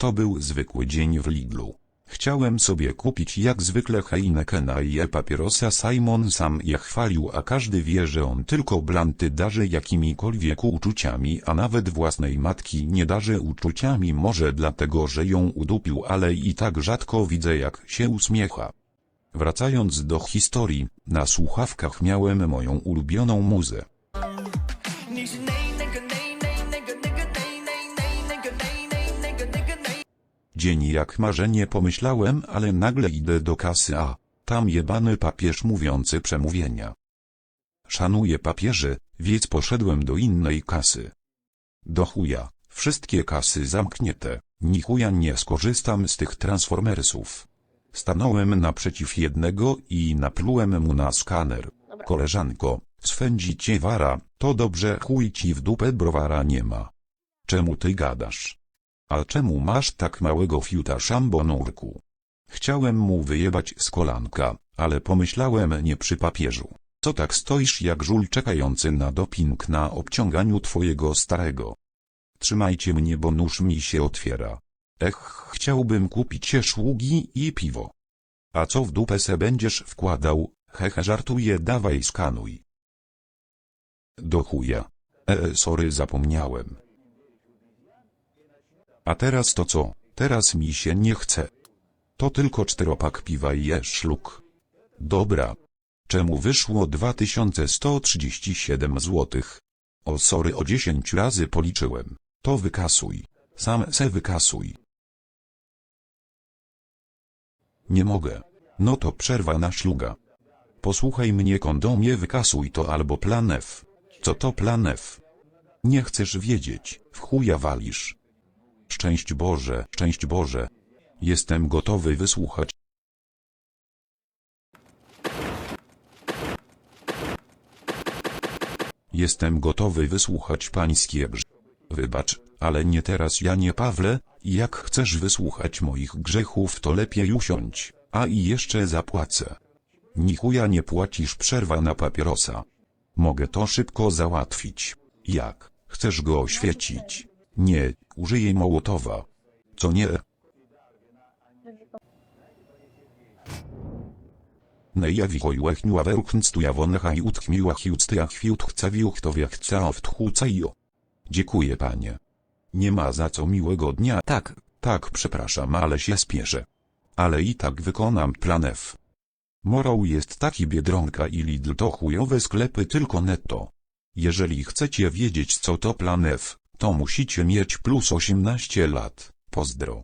To był zwykły dzień w Lidlu. Chciałem sobie kupić jak zwykle Heinekena i papierosa Simon sam je chwalił a każdy wie że on tylko blanty darzy jakimikolwiek uczuciami a nawet własnej matki nie darzy uczuciami może dlatego że ją udupił ale i tak rzadko widzę jak się uśmiecha. Wracając do historii, na słuchawkach miałem moją ulubioną muzę. Dzień jak marzenie pomyślałem, ale nagle idę do kasy, a tam jebany papież mówiący przemówienia. Szanuję papieży, więc poszedłem do innej kasy. Do chuja, wszystkie kasy zamknięte, ni chuja nie skorzystam z tych transformersów. Stanąłem naprzeciw jednego i naplułem mu na skaner. Koleżanko, swędzi cię wara, to dobrze chuj ci w dupę browara nie ma. Czemu ty gadasz? A czemu masz tak małego fiuta szambonurku? Chciałem mu wyjebać z kolanka, ale pomyślałem nie przy papieżu. Co tak stoisz jak żul czekający na doping na obciąganiu twojego starego? Trzymajcie mnie bo nóż mi się otwiera. Ech, chciałbym kupić szługi i piwo. A co w dupę se będziesz wkładał? Hehe żartuję dawaj skanuj. Do chuja. E, sorry zapomniałem. A teraz to co? Teraz mi się nie chce. To tylko czteropak piwa i je szluk. Dobra. Czemu wyszło 2137 złotych? O sorry o 10 razy policzyłem. To wykasuj. Sam se wykasuj. Nie mogę. No to przerwa na szluga. Posłuchaj mnie kondomie wykasuj to albo plan F. Co to plan F? Nie chcesz wiedzieć, w chuja walisz. Szczęść Boże, szczęść Boże. Jestem gotowy wysłuchać. Jestem gotowy wysłuchać pańskie grz. Wybacz, ale nie teraz Janie Pawle, jak chcesz wysłuchać moich grzechów to lepiej usiądź, a i jeszcze zapłacę. Ni chuja nie płacisz przerwa na papierosa. Mogę to szybko załatwić. Jak? Chcesz go oświecić? Nie, użyję Mołotowa. Co nie? Nejawihoj niła werknstuja woncha i utkmiła hiuctya chwiut chca wiuch to wiach ca w tchu cajo. Dziękuję panie. Nie ma za co miłego dnia. Tak, Tak przepraszam ale się spieszę. Ale i tak wykonam plan F. Morał jest taki Biedronka i Lidl to chujowe sklepy tylko netto. Jeżeli chcecie wiedzieć co to plan F, to musicie mieć plus 18 lat. Pozdro.